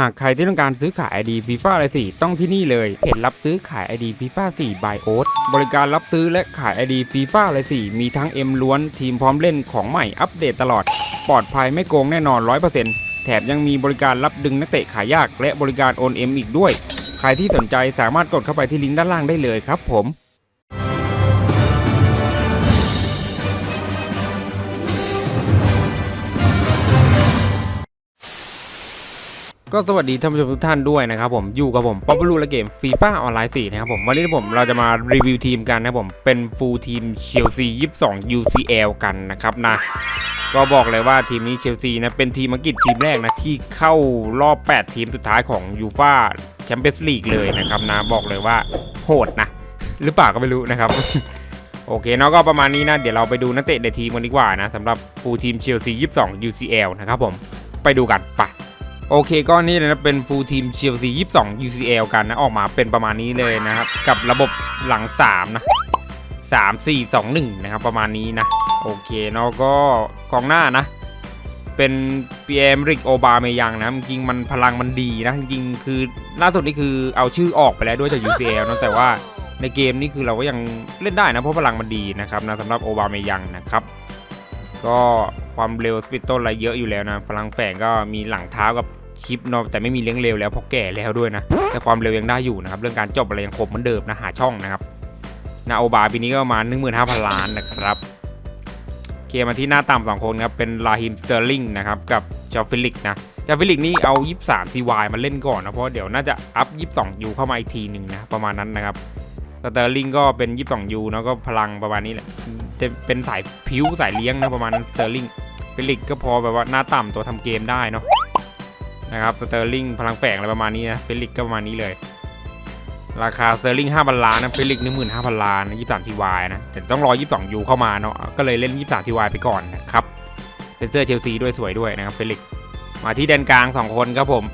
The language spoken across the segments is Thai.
หากใครที่ต้องการซื้อขาย ID FIFA อะไรสี่ต้องที่นี่เลยเพจรับซื้อขาย ID FIFA 4 by o a t บริการรับซื้อและขาย ID FIFA อะไรสี่มีทั้ง M ล้วนทีมพร้อมเล่นของใหม่อัปเดตตลอด ปลอดภัยไม่โกงแน่นอน 100%แถมยังมีบริการรับดึงนักเตะขายยาก และบริการโอน M อีกด้วย ใครที่สนใจสามารถกดเข้าไปที่ลิงก์ด้านล่างได้เลยครับผม ก็สวัสดีท่านผู้ชมทุกท่านด้วยนะครับผมอยู่กับผมป๊อปปูและเกมฟีฟ่าออนไลน์4นะครับผมวันนี้ผมเราจะมารีวิวทีมกันนะครับผมเป็นฟูลทีมเชลซี22 UCL กันนะครับนะก็บอกเลยว่าทีมนี้เชลซีนะเป็นทีมอังกฤษทีมแรกนะที่เข้ารอบ 8 ทีมสุดท้ายของยูฟ่าแชมเปี้ยนส์ลีกเลยนะครับนะบอกเลยว่าโหดนะ หรือเปล่าก็ไม่รู้นะครับโอเคเนาะก็ประมาณนี้นะ เดี๋ยวเราไปดูนักเตะในทีมกันดีกว่านะสำหรับฟูลทีมเชลซี22 UCL นะครับผมไปดูกันไป โอเคก็นี่เลยนะเป็นฟูลทีมเชลซี22 UCL กันนะ ออกมาเป็นประมาณนี้เลยนะครับ กับระบบหลัง 3 นะ 3 4 2 1 นะครับ ประมาณนี้นะ โอเคเนาะก็กองหน้านะ เป็นปีเอมริกโอบาเมยังนะ จริงมันพลังมันดีนะ จริงคือล่าสุดนี่คือเอาชื่อออกไปแล้วด้วยจาก UCL นะแต่ว่าในเกมนี่คือเราก็ยังเล่นได้นะ เพราะพลังมันดีนะครับนะสำหรับโอบาเมยังนะครับ ก็ ความเร็วสปิตต้นอะไรเยอะอยู่แล้วนะ พลังแฝงก็มีหลังเท้ากับชิปเนาะแต่ไม่มีเลี้ยงเร็วแล้วเพราะแก่แล้วด้วยนะ แต่ความเร็วยังได้อยู่นะครับ เรื่องการจบอะไรยังคมเหมือนเดิมนะหาช่องนะครับนาโอบาปีนี้ก็ประมาณ15,000 ล้านนะครับเคมาที่หน้าต่ำสองคนครับเป็นลาฮิมสเตอร์ลิงนะครับกับจอฟิลิกนะจอฟิลิกนี่เอา 23 CY มาเล่นก่อนนะเพราะเดี๋ยวน่าจะอัพ 22 U เข้ามาอีกทีหนึ่งนะประมาณนั้นนะครับ เตอร์ลิงก็เป็น22 U เนาะก็พลังประมาณนี้แหละจะเป็นสายพิ้วสายเลี้ยงนะประมาณนั้นสเตอร์ลิงฟิลิกก็พอแบบว่าหน้าต่ำตัวทำเกมได้เนาะนะครับสเตอร์ลิงพลังแฝงอะไรประมาณนี้นะเฟลิกก็ประมาณนี้เลย ราคาสเตอร์ลิง5,000ล้านนะเฟลิก15,000ล้านนะ23ทีวายนะแต่ต้องรอ22ยูเข้ามาเนาะก็เลยเล่น23ทีวายไปก่อนนะครับเป็นเสื้อเชลซีด้วยสวยด้วยนะครับเฟลิกมาที่แดนกลาง2คนครับผม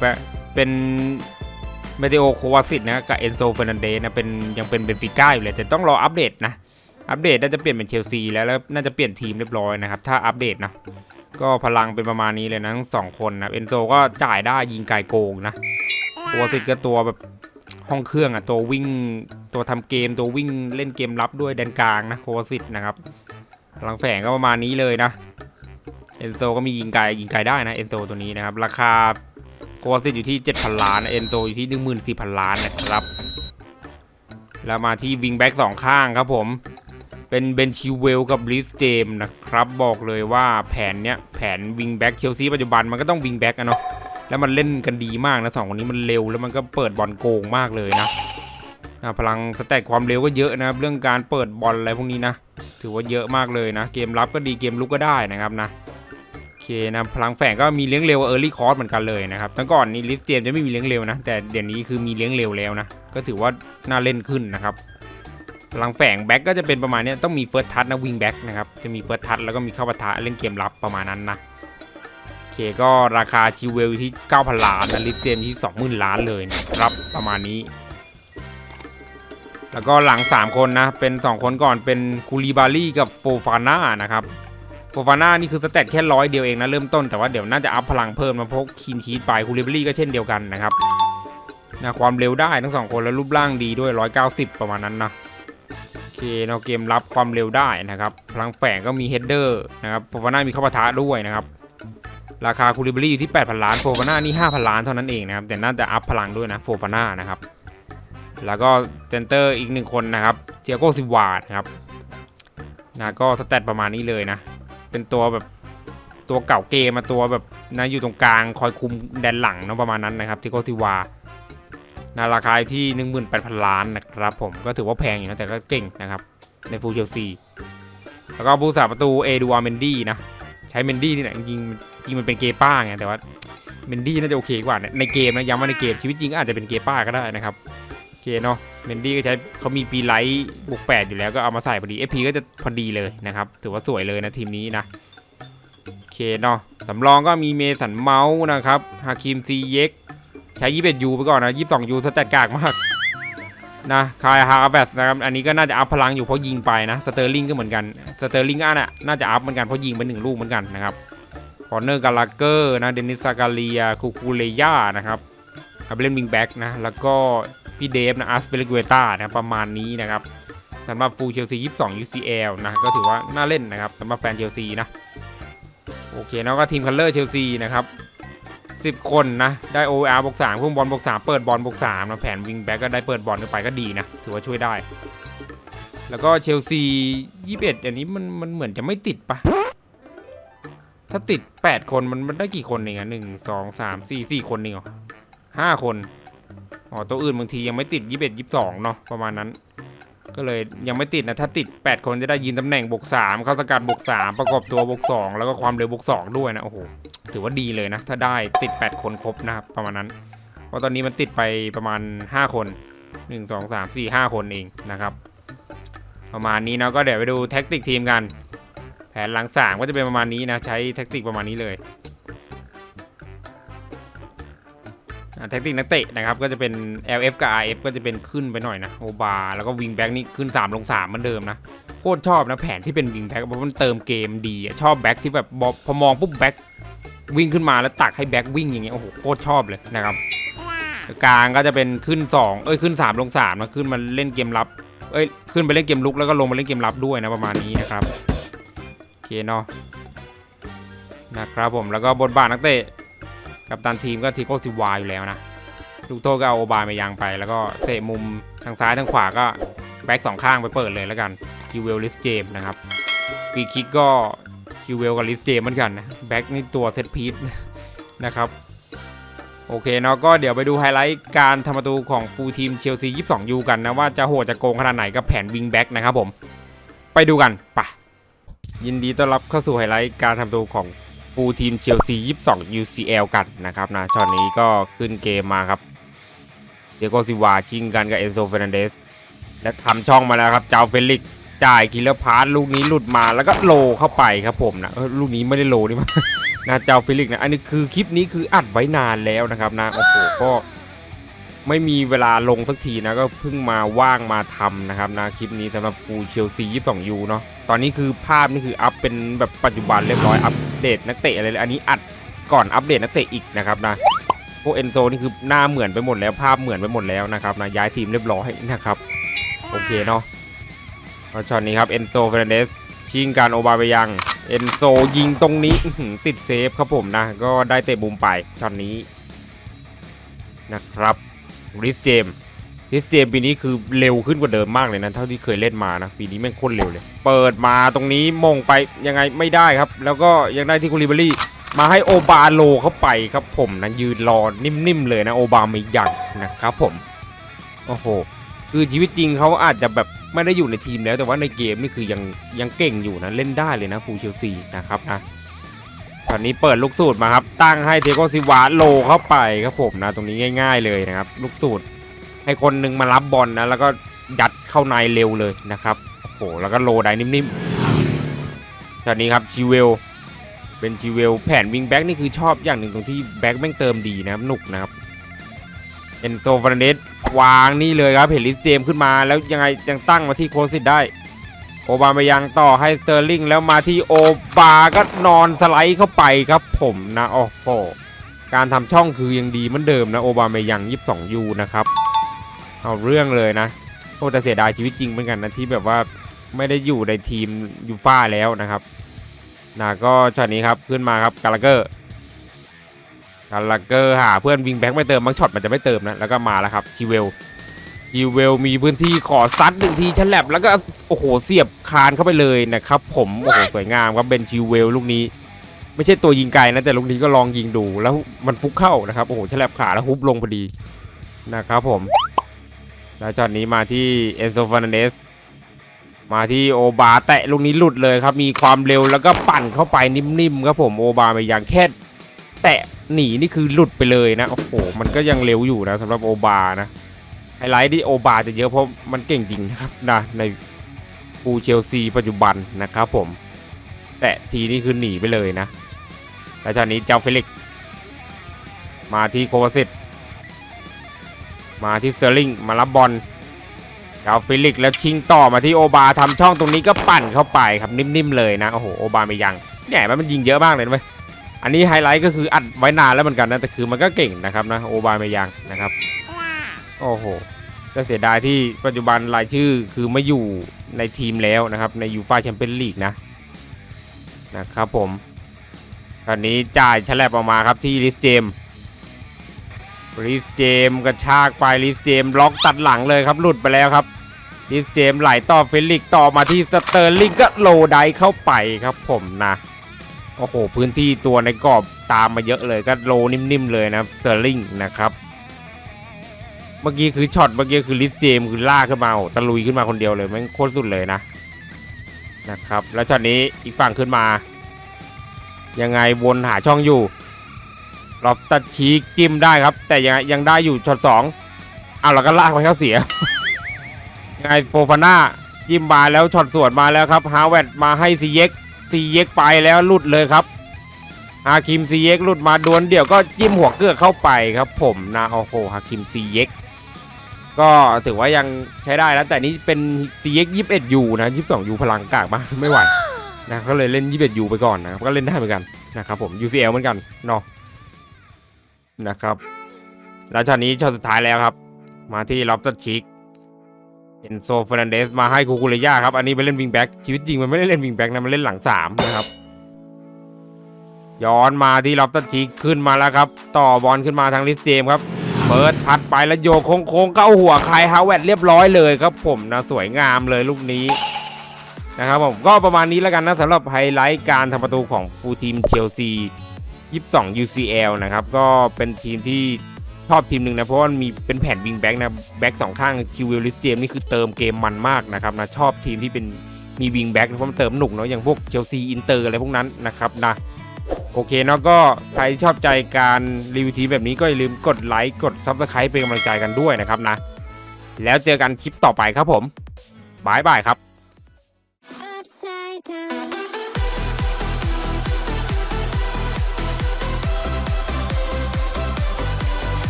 เป็น เมเทโอโควาซิตนะกับเอนโซเฟรนันเดสนะเป็นยังเป็นเบนฟิก้าอยู่เลยแต่ต้องรออัปเดตนะอัปเดตน่าจะเปลี่ยนเป็นเชลซีแล้วแล้วน่าจะเปลี่ยนทีมเรียบร้อยนะครับถ้าอัปเดตนะก็พลังเป็นประมาณนี้เลยนะทั้งสองคนนะเอนโซก็จ่ายได้ยิงไกลโกงนะตัวาสิกก็ตัวแบบห้องเครื่องอะตัววิ่งตัวทำเกมตัววิ่งเล่นเกมรับด้วยแดนกลางนะโควาสิตนะครับพลังแฝงก็ประมาณนี้เลยนะเอนโซก็มียิงไกลยิงไกลได้นะเอนโซตัวนี้นะครับราคา โคสิตอยู่ที่ 7,000 ล้าน เอนโซอยู่ที่ 14,000 ล้านนะครับ แล้วมาที่วิงแบ็กสองข้างครับผม เป็นเบนชิวเวลกับบริสเจมนะครับ บอกเลยว่าแผนเนี้ยแผนวิงแบ็กเชลซีปัจจุบันมันก็ต้องวิงแบ็กอะเนาะ แล้วมันเล่นกันดีมากนะสองคนนี้มันเร็วแล้วมันก็เปิดบอลโกงมากเลยนะนะพลังสแต็กความเร็วก็เยอะนะครับเรื่องการเปิดบอลอะไรพวกนี้นะ ถือว่าเยอะมากเลยนะ เกมรับก็ดีเกมลุกก็ได้นะครับนะ นะพลังแฝงก็มีเลี้ยงเร็วเออร์ลี่คอร์สเหมือนกันเลยนะครับตั้งก่อนนี้ลิสเจมจะไม่มีเลี้ยงเร็วนะ แต่เดี๋ยวนี้คือมีเลี้ยงเร็วแล้วนะ ก็ถือว่าน่าเล่นขึ้นนะครับพลังแฝงแบ็กก็จะเป็นประมาณนี้ต้องมีเฟิร์สทัชนะวิงแบ็กนะครับจะมีเฟิร์สทัชแล้วก็มีเข้าปะทะเล่นเกมรับประมาณนั้นนะโอเคก็ราคาชิวเวลที่ 9,000 ล้านนะลิสเจมที่ 20,000 ล้านเลยนะครับประมาณนี้แล้วก็หลัง 3 คนนะ เป็น 2 คนก่อนเป็นคูลีบารี่กับโฟฟาน่านะครับ โฟฟาน่านี่คือสเตตแค่ร้อยเดียวเองนะ เริ่มต้นแต่ว่าเดี๋ยวน่าจะอัพพลังเพิ่มมาพกคีนชีตไปคูลีบารี่ก็เช่นเดียวกันนะครับนะความเร็วได้ทั้งสองคนแล้วรูปร่างดีด้วย 190 ประมาณนั้นนะโอเคเนาะเกมรับความเร็วได้นะครับพลังแฝงก็มีเฮดเดอร์นะครับโฟฟาน่ามีเข้าปะทะด้วยนะครับราคาคูลิเบอรี่อยู่ที่ 8,000 ล้านโฟฟาน่านี่5,000 ล้านเท่านั้นเองนะครับแต่น่าจะอัพพลังด้วยนะโฟฟาน่านะครับแล้วก็เซนเตอร์อีกหนึ่งคนนะครับเจียโกซิวาดนะครับนะก็สเตตประมาณนี้เลยนะ เป็นตัวแบบตัวเก่าเกมมาตัวแบบนะอยู่ตรงกลางคอยคุมแดนหลังเนาะประมาณนั้นนะครับเจียโกซิวานะราคาที่ 18,000 ล้านนะครับผมก็ถือว่าแพงอยู่นะแต่ก็เก่งนะครับ ในฟูเชลซีแล้วก็ผู้สาประตูเอดูอาร์เมนดี้นะ ใช้เมนดี้นี่แหละจริงจริงมันเป็นเกป้าไงแต่ว่าเมนดี้น่าจะโอเคกว่าในเกมนะย้ำว่าในเกมชีวิตจริงอาจจะเป็นเกป้าก็ได้นะครับ เคเนาะเมนดี้ก็ใช้เขามีปีไลท์บวก8อยู่แล้วก็เอามาใส่พอดี FP ก็จะพอดีเลยนะครับถือว่าสวยเลยนะทีมนี้นะโอเคเนาะสำรองก็มีเมสันเมาส์นะครับฮาคิมซีเย็กใช้21ยูไปก่อนนะ22ยูสแตทกากมากนะคายฮาร์แบสนะครับอันนี้ก็น่าจะอัพพลังอยู่เพราะยิงไปนะสเตอร์ลิงก็เหมือนกันสเตอร์ลิงอะน่าจะอัพเหมือนกันเพราะยิงไปหนึ่งลูกเหมือนกันนะครับคอนเนอร์กาลาเกอร์นะเดนิสซากาเลียคูคูเลยานะครับเอาไปเล่นวิงแบ็กนะแล้วก็ พี่เดฟนะอาร์สเปเลกเวต้านะประมาณนี้นะครับสำหรับฟูลเชลซี 22 UCL นะก็ถือว่าน่าเล่นนะครับสำหรับแฟนเชลซีนะโอเคแล้วก็ทีมคัลเลอร์เชลซีนะครับ10 คนนะ ได้ OR บวก3พุ่งบอลบวก3เปิดบอลบวก3นะแผนวิงแบ็กก็ได้เปิดบอลกันไปก็ดีนะ ถือว่าช่วยได้ แล้วก็เชลซี 21 อันนี้มันมันเหมือนจะไม่ติดปะถ้าติด 8 คนมันมันได้กี่คนเองอะหนึ่งสองสามสี่สี่คนเองเหรอห้าคน อ๋อตัวอื่นบางทียังไม่ติด 21 22 เนาะประมาณนั้น ก็เลยยังไม่ติดนะ ถ้าติด 8 คนจะได้ยืนตำแหน่งบวก3เข้าสกัดบวก3ประกอบตัวบวก2แล้วก็ความเร็วบวก2ด้วยนะโอ้โหถือว่าดีเลยนะ ถ้าได้ติด 8 คนครบนะครับประมาณนั้นเพราะตอนนี้มันติดไปประมาณ 5 คน 1 2 3 4 5 คนเองนะครับประมาณนี้เนาะก็เดี๋ยวไปดูแท็กติกทีมกัน แผนหลังสามก็จะเป็นประมาณนี้นะ ใช้แท็กติกประมาณนี้เลย แท็กติกนักเตะนะครับก็จะเป็น LF กับ RF ก็จะเป็นขึ้นไปหน่อยนะโอบาแล้วก็วิงแบ็กนี่ขึ้น 3 ลง 3 เหมือนเดิมนะโคตรชอบนะแผนที่เป็นวิงแบ็กเพราะมันเติมเกมดีชอบแบ็กที่แบบพอมองปุ๊บแบ็กวิ่งขึ้นมาแล้วตักให้แบ็กวิ่งอย่างเงี้ยโอ้โหโคตรชอบเลยนะครับกลางก็จะเป็นขึ้น 2 เอ้ยขึ้น 3 ลง3นะขึ้นมาเล่นเกมรับเอ้ยขึ้นไปเล่นเกมลุกแล้วก็ลงมาเล่นเกมรับด้วยนะประมาณนี้นะครับโอเคเนาะนะครับผมแล้วก็บทบาทนักเตะ กับตันทีมก็ทีโกซิวาอยู่แล้วนะลูกโทษก็เอาโอบาเมยังไป แล้วก็เตะมุมทางซ้ายทางขวาก็แบ็กสองข้างไปเปิดเลยแล้วกันคิวเวลลิสเจมนะครับฟรีคิกก็คิวเวลกับลิสเจมเหมือนกันนะแบ็กนี่ตัวเซตพีทนะครับโอเคเนาะก็เดี๋ยวไปดูไฮไลท์การทำประตูของฟูลทีมเชลซี 22ยูกันนะ ว่าจะโหดจะโกงขนาดไหนกับแผนวิงแบ็กนะครับผม ไปดูกันปะยินดีต้อนรับเข้าสู่ไฮไลท์การทำประตูของ ฟูลทีมเชลซี22 UCL กันนะครับนะช็อตนี้ก็ขึ้นเกมมาครับเดโกซิวาชิงกันกับเอนโซเฟรนันเดสและทำช่องมาแล้วครับเจ้าเฟลิกจ่ายคิลเลอร์พาร์ตลูกนี้หลุดมาแล้วก็โลเข้าไปครับผมนะลูกนี้ไม่ได้โลนี่มันนะเจ้าเฟลิกนะอันนี้คือคลิปนี้คืออัดไว้นานแล้วนะครับนะโอ้โหก็ ไม่มีเวลาลงสักทีนะก็เพิ่งมาว่างมาทำนะครับนะคลิปนี้สำหรับฟูเชลซี22ยูเนาะตอนนี้คือภาพนี่คืออัพเป็นแบบปัจจุบันเรียบร้อยอัปเดตนักเตะอะไรเลยอันนี้อัดก่อนอัปเดตนักเตะอีกนะครับนะพวกเอนโซนี่คือหน้าเหมือนไปหมดแล้วภาพเหมือนไปหมดแล้วนะครับนะย้ายทีมเรียบร้อยนะครับโอเคเนาะก็ช็อตนี้ครับเอนโซเฟรนเดสชิงการโอบาไปยังเอนโซยิงตรงนี้ติดเซฟครับผมนะ ก็ได้เตะมุมไปช็อตนี้นะครับ ริสเจมริสเจมปีนี้คือเร็วขึ้นกว่าเดิมมากเลยนะ เท่าที่เคยเล่นมานะ ปีนี้แม่งโคตรเร็วเลย เปิดมาตรงนี้มงไปยังไงไม่ได้ครับ แล้วก็ยังได้ที่คูลิบารี่มาให้โอบาโลเข้าไปครับผมนะยืนรอนิ่มๆเลยนะโอบาไม่ยังนะครับผมโอ้โหคือชีวิตจริงเขาอาจจะแบบไม่ได้อยู่ในทีมแล้วแต่ว่าในเกมนี่คือยังยังเก่งอยู่นะเล่นได้เลยนะฟูเชลซีนะครับนะ อนนี้เปิดลูกสูตรมาครับ ตั้งให้เทโกซิวาโลเข้าไปครับผมนะ ตรงนี้ง่าย ๆเลยนะครับ ลูกสูตรให้คนหนึ่งมารับบอลนะ แล้วก็ยัดเข้าในเร็วเลยนะครับโอ้โหแล้วก็โลได้นิ่มๆตอนนี้ครับชิเวลเป็นชิเวลแผนวิงแบ็กนี่คือชอบอย่างหนึ่งตรงที่แบ็กแม่งเติมดีนะครับหนุกนะครับเอ็นโซฟานเดสวางนี่เลยครับเห็นลิสเจมขึ้นมาแล้วยังไงยังตั้งมาที่โคสิตได้ โอบามายังต่อให้สเตอร์ลิงแล้วมาที่โอบาก็นอนสไลด์เข้าไปครับผมนะโอ้โหการทำช่องคือยังดีเหมือนเดิมนะโอบามายัง 22 ยูนะครับ เอาเรื่องเลยนะ โอ้แต่เสียดายชีวิตจริงเหมือนกันนะที่แบบว่าไม่ได้อยู่ในทีมยูฟ่าแล้วนะครับนะก็ช็อตนี้ครับขึ้นมาครับกาลาเกอร์กาลาเกอร์หาเพื่อนวิงแบ็กไม่เติมบางช็อตมันจะไม่เติมนะแล้วก็มาแล้วครับชิเวล ชิเวลมีพื้นที่ขอซัดหนึ่งทีฉลับแล้วก็โอ้โหเสียบคานเข้าไปเลยนะครับผมโอ้โหสวยงามครับเป็นชิเวลลูกนี้ ไม่ใช่ตัวยิงไกลนะแต่ลูกนี้ก็ลองยิงดูแล้วมันฟุกเข้านะครับโอ้โหฉลับขาแล้วฮุบลงพอดีนะครับผม แล้วช็อตนี้มาที่เอนโซฟานันเดสมาที่โอบาแตะลูกนี้หลุดเลยครับมีความเร็วแล้วก็ปั่นเข้าไปนิ่มๆครับผมโอบาไปอย่างแค่แตะหนีนี่คือหลุดไปเลยนะโอ้โหมันก็ยังเร็วอยู่นะสำหรับโอบานะ ฮไลท์ที่โอบาจะเยอะเพราะมันเก่งจริงนะครับนะในฟูเชลซีปัจจุบันนะครับผม แตะทีนี่คือหนีไปเลยนะ แล้วจากนี้เจ้าเฟลิกมาที่โควาซิตมาที่สเตอร์ลิงมารับบอลเจ้าเฟลิกแล้วชิงต่อมาที่โอบาทำช่องตรงนี้ก็ปั่นเข้าไปครับนิ่มๆเลยนะโอ้โหโอบาไม่ยังเนี่ยมันยิงเยอะมากเลยนะเว้ยอันนี้ไฮไลท์ก็คืออัดไว้นานแล้วเหมือนกันนะแต่คือมันก็เก่งนะครับนะโอบาเมยังนะครับ โอ้โหก็เสียดายที่ปัจจุบันรายชื่อคือไม่อยู่ในทีมแล้วนะครับ ในยูฟาแชมเปี้ยนลีกนะนะครับผมครานี้จ่ายแฉลบออกมาครับที่ลิสเจมลิสเจมกระชากไปลิสเจมล็อกตัดหลังเลยครับหลุดไปแล้วครับลิสเจมไหลต่อเฟลิกต่อมาที่สเตอร์ลิงก็โลไดเข้าไปครับผมนะโอ้โหพื้นที่ตัวในกรอบตามมาเยอะเลยก็โลนิ่มๆเลยนะครับสเตอร์ลิงนะครับ เมื่อกี้คือช็อตเมื่อกี้คือลิสเจมคือล่าขึ้นมาโอ้ตะลุยขึ้นมาคนเดียวเลยแมันโคตรสุดเลยนะนะครับ แล้วช็อตนี้อีกฝั่งขึ้นมา ยังไงวนหาช่องอยู่ลอบตัดชีกจิ้มได้ครับ แต่ยังยังได้อยู่ช็อตสองเอาแล้วก็ลากไปเข้าเสียยังไงโฟฟาน่าจิ้มมาแล้วช็อตสวนมาแล้วครับฮาวเวดมาให้ซีเย็กซีเย็กไปแล้วหลุดเลยครับฮาคิมซีเย็กหลุดมาดวลเดี่ยวก็จิ้มหัวเกือกเข้าไปครับ ผมนะโอ้โหฮาคิมซีเย็ก ก็ถือว่ายังใช้ได้แล้วแต่นี้เป็นซีเย็กยี่สิบเอ็ดยูนะยี่สิบสองยูพลังกากมากไม่ไหวนะก็เลยเล่นยี่สิบเอ็ดยูไปก่อนนะครับก็เล่นได้เหมือนกันนะครับผม UCL เหมือนกันเนาะนะครับ แล้วช็อตนี้ช็อตสุดท้ายแล้วครับ มาที่ล็อบสเตอร์ชิกเอนโซเฟรนันเดสมาให้คูคูเรย่าครับ อันนี้ไปเล่นวิงแบ็กชีวิตจริงมันไม่ได้เล่นวิงแบ็กนะ มันเล่นหลังสามนะครับ ย้อนมาที่ล็อบสเตอร์ชิกขึ้นมาแล้วครับ ต่อบอลขึ้นมาทางลิสเจมส์ครับ เปิดพัดไปแล้วโยกโค้งๆเข้าหัวใครฮาวเวดเรียบร้อยเลยครับผมนะสวยงามเลยลูกนี้นะครับผมก็ประมาณนี้แล้วกันนะสำหรับไฮไลท์การทำประตูของฟูทีมเชลซี 22 UCL นะครับก็เป็นทีมที่ชอบทีมหนึ่งนะเพราะว่ามันมีเป็นแผ่นวิงแบ็กนะแบ็กสองข้างคิวเวลลิสเจมนี่คือเติมเกมมันมากนะครับนะชอบทีมที่เป็นมีวิงแบ็กเพราะมันเติมหนุกเนาะอย่างพวกเชลซีอินเตอร์อะไรพวกนั้นนะครับนะ โอเคเนาะก็ใครชอบใจการรีวิวทีแบบนี้ก็อย่าลืมกดไลค์กดซับสไครป์เป็นกำลังใจกันด้วยนะครับนะ แล้วเจอกันคลิปต่อไปครับผมบายบายครับ